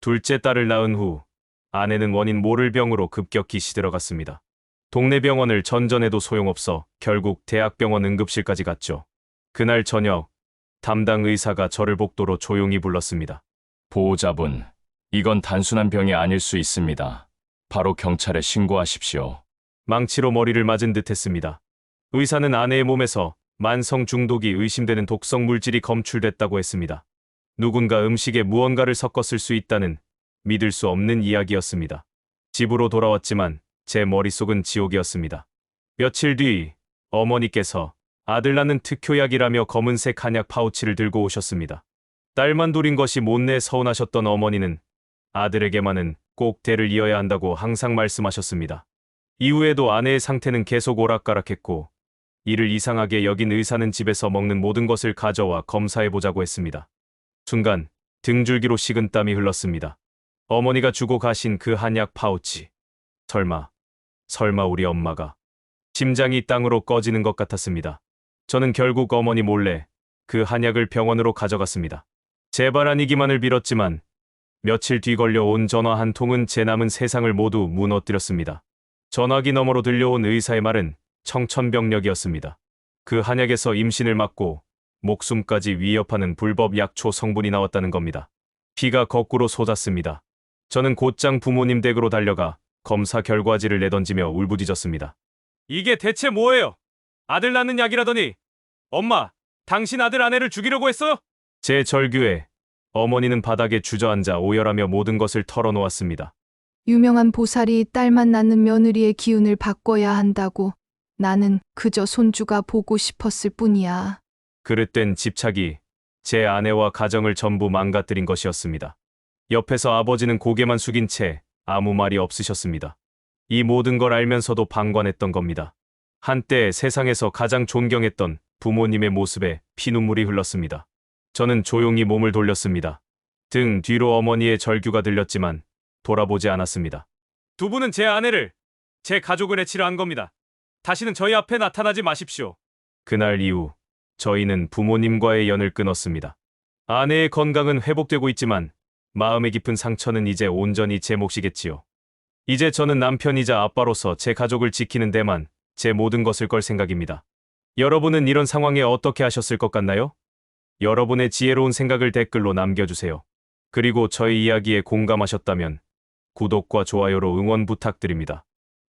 둘째 딸을 낳은 후 아내는 원인 모를 병으로 급격히 시들어갔습니다. 동네 병원을 전전해도 소용없어 결국 대학병원 응급실까지 갔죠. 그날 저녁 담당 의사가 저를 복도로 조용히 불렀습니다. 보호자분, 이건 단순한 병이 아닐 수 있습니다. 바로 경찰에 신고하십시오. 망치로 머리를 맞은 듯 했습니다. 의사는 아내의 몸에서 만성 중독이 의심되는 독성 물질이 검출됐다고 했습니다. 누군가 음식에 무언가를 섞었을 수 있다는 믿을 수 없는 이야기였습니다. 집으로 돌아왔지만 제 머릿속은 지옥이었습니다. 며칠 뒤 어머니께서 아들 낳는 특효약이라며 검은색 한약 파우치를 들고 오셨습니다. 딸만 돌인 것이 못내 서운하셨던 어머니는 아들에게만은 꼭 대를 이어야 한다고 항상 말씀하셨습니다. 이후에도 아내의 상태는 계속 오락가락했고 이를 이상하게 여긴 의사는 집에서 먹는 모든 것을 가져와 검사해보자고 했습니다. 순간 등줄기로 식은 땀이 흘렀습니다. 어머니가 주고 가신 그 한약 파우치. 설마, 설마 우리 엄마가 심장이 땅으로 꺼지는 것 같았습니다. 저는 결국 어머니 몰래 그 한약을 병원으로 가져갔습니다. 제발 아니기만을 빌었지만 며칠 뒤 걸려온 전화 한 통은 제 남은 세상을 모두 무너뜨렸습니다. 전화기 너머로 들려온 의사의 말은 청천벽력이었습니다. 그 한약에서 임신을 막고 목숨까지 위협하는 불법 약초 성분이 나왔다는 겁니다. 피가 거꾸로 솟았습니다. 저는 곧장 부모님 댁으로 달려가 검사 결과지를 내던지며 울부짖었습니다. 이게 대체 뭐예요? 아들 낳는 약이라더니 엄마, 당신 아들 아내를 죽이려고 했어요? 제 절규에 어머니는 바닥에 주저앉아 오열하며 모든 것을 털어놓았습니다. 유명한 보살이 딸만 낳는 며느리의 기운을 바꿔야 한다고. 나는 그저 손주가 보고 싶었을 뿐이야. 그릇된 집착이 제 아내와 가정을 전부 망가뜨린 것이었습니다. 옆에서 아버지는 고개만 숙인 채 아무 말이 없으셨습니다. 이 모든 걸 알면서도 방관했던 겁니다. 한때 세상에서 가장 존경했던 부모님의 모습에 피눈물이 흘렀습니다. 저는 조용히 몸을 돌렸습니다. 등 뒤로 어머니의 절규가 들렸지만 돌아보지 않았습니다. 두 분은 제 아내를, 제 가족을 해치려 한 겁니다. 다시는 저희 앞에 나타나지 마십시오. 그날 이후 저희는 부모님과의 연을 끊었습니다. 아내의 건강은 회복되고 있지만 마음의 깊은 상처는 이제 온전히 제 몫이겠지요. 이제 저는 남편이자 아빠로서 제 가족을 지키는 데만 제 모든 것을 걸 생각입니다. 여러분은 이런 상황에 어떻게 하셨을 것 같나요? 여러분의 지혜로운 생각을 댓글로 남겨주세요. 그리고 저희 이야기에 공감하셨다면 구독과 좋아요로 응원 부탁드립니다.